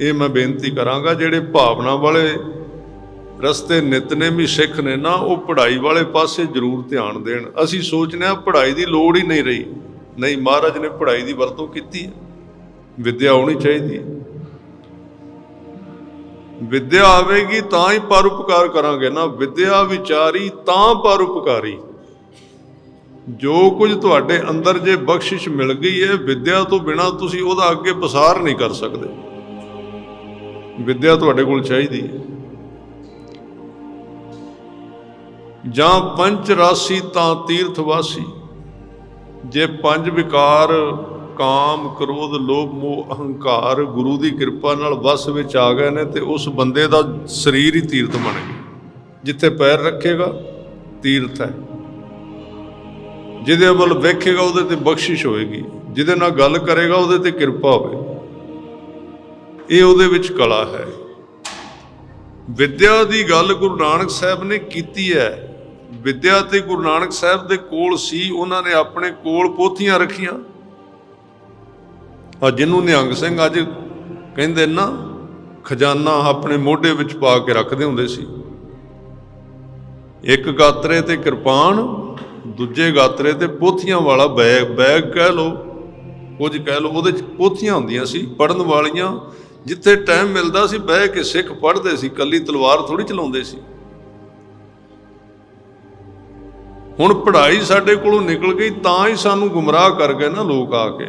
ਇਹ ਮੈਂ ਬੇਨਤੀ ਕਰਾਂਗਾ, ਜਿਹੜੇ ਭਾਵਨਾ ਵਾਲੇ ਰਸਤੇ ਨਿਤਨੇਮੀ ਸਿੱਖ ਨੇ ਨਾ, ਉਹ ਪੜ੍ਹਾਈ ਵਾਲੇ ਪਾਸੇ ਜ਼ਰੂਰ ਧਿਆਨ ਦੇਣ। ਅਸੀਂ ਸੋਚਨੇ ਆ ਪੜ੍ਹਾਈ ਦੀ ਲੋੜ ਹੀ ਨਹੀਂ ਰਹੀ। ਨਹੀਂ, ਮਹਾਰਾਜ ਨੇ ਪੜ੍ਹਾਈ ਦੀ ਵਰਤੋਂ ਕੀਤੀ ਹੈ। ਵਿਦਿਆ ਹੋਣੀ ਚਾਹੀਦੀ ਹੈ। ਵਿਦਿਆ ਆਵੇਗੀ ਤਾਂ ਹੀ ਪਰਉਪਕਾਰ ਕਰਾਂਗੇ ਨਾ। ਵਿਦਿਆ ਵਿਚਾਰੀ ਤਾਂ ਪਰਉਪਕਾਰੀ ਜੋ ਕੁਝ ਤੁਹਾਡੇ ਅੰਦਰ ਜੇ ਬਖਸ਼ਿਸ਼ ਮਿਲ ਗਈ ਹੈ, ਵਿਦਿਆ ਤੋਂ ਬਿਨਾ ਤੁਸੀਂ ਉਹਦਾ ਅੱਗੇ ਪਸਾਰ ਨਹੀਂ ਕਰ ਸਕਦੇ। ਵਿੱਦਿਆ ਤੁਹਾਡੇ ਕੋਲ ਚਾਹੀਦੀ ਹੈ। ਜਾਂ ਪੰਚ ਰਾਸੀ ਤਾਂ ਤੀਰਥ ਵਾਸੀ ਜੇ ਪੰਜ ਵਿਕਾਰ, ਕਾਮ, ਕ੍ਰੋਧ, ਲੋਭ, ਮੋਹ, ਅਹੰਕਾਰ, ਗੁਰੂ ਦੀ ਕਿਰਪਾ ਨਾਲ ਵਸ ਵਿੱਚ ਆ ਗਏ ਨੇ ਤੇ ਉਸ ਬੰਦੇ ਦਾ ਸਰੀਰ ਹੀ ਤੀਰਥ ਬਣ ਗਿਆ। ਜਿੱਥੇ ਪੈਰ ਰੱਖੇਗਾ, ਤੀਰਥ ਹੈ। ਜਿਹਦੇ ਵੱਲ ਵੇਖੇਗਾ, ਉਹਦੇ ਤੇ ਬਖਸ਼ਿਸ਼ ਹੋਏਗੀ। ਜਿਹਦੇ ਨਾਲ ਗੱਲ ਕਰੇਗਾ, ਉਹਦੇ ਤੇ ਕਿਰਪਾ ਹੋਵੇ ਇਹ ਉਹਦੇ ਵਿੱਚ ਕਲਾ ਹੈ। ਵਿਦਿਆ ਦੀ ਗੱਲ ਗੁਰੂ ਨਾਨਕ ਸਾਹਿਬ ਨੇ ਕੀਤੀ ਹੈ। ਵਿਦਿਆ ਤੇ ਗੁਰੂ ਨਾਨਕ ਸਾਹਿਬ ਦੇ ਕੋਲ ਸੀ, ਉਹਨਾਂ ਨੇ ਆਪਣੇ ਕੋਲ ਪੋਥੀਆਂ ਰੱਖੀਆਂ। ਆ ਜਿਹਨੂੰ ਨਿਹੰਗ ਸਿੰਘ ਅੱਜ ਕਹਿੰਦੇ ਨਾ ਖਜ਼ਾਨਾ ਆਪਣੇ ਮੋਢੇ ਵਿੱਚ ਪਾ ਕੇ ਰੱਖਦੇ ਹੁੰਦੇ ਸੀ। ਇੱਕ ਗਾਤਰੇ ਤੇ ਕਿਰਪਾਨ, ਦੂਜੇ ਗਾਤਰੇ ਤੇ ਪੋਥੀਆਂ ਵਾਲਾ ਬੈਗ ਬੈਗ ਕਹਿ ਲੋ ਕੁਝ ਕਹਿ ਲੋ ਉਹਦੇ ਚ ਪੋਥੀਆਂ ਹੁੰਦੀਆਂ ਸੀ ਪੜਨ ਵਾਲੀਆਂ ਜਿੱਥੇ ਟਾਈਮ ਮਿਲਦਾ ਸੀ, ਬਹਿ ਕੇ ਸਿੱਖ ਪੜ੍ਹਦੇ ਸੀ, ਕੱਲੀ ਤਲਵਾਰ ਥੋੜੀ ਚਲਾਉਂਦੇ ਸੀ। ਹੁਣ ਪੜ੍ਹਾਈ ਸਾਡੇ ਕੋਲੋਂ ਨਿਕਲ ਗਈ, ਤਾਂ ਹੀ ਸਾਨੂੰ ਗੁੰਮਰਾਹ ਕਰ ਗਏ ਨਾ ਲੋਕ ਆ ਕੇ।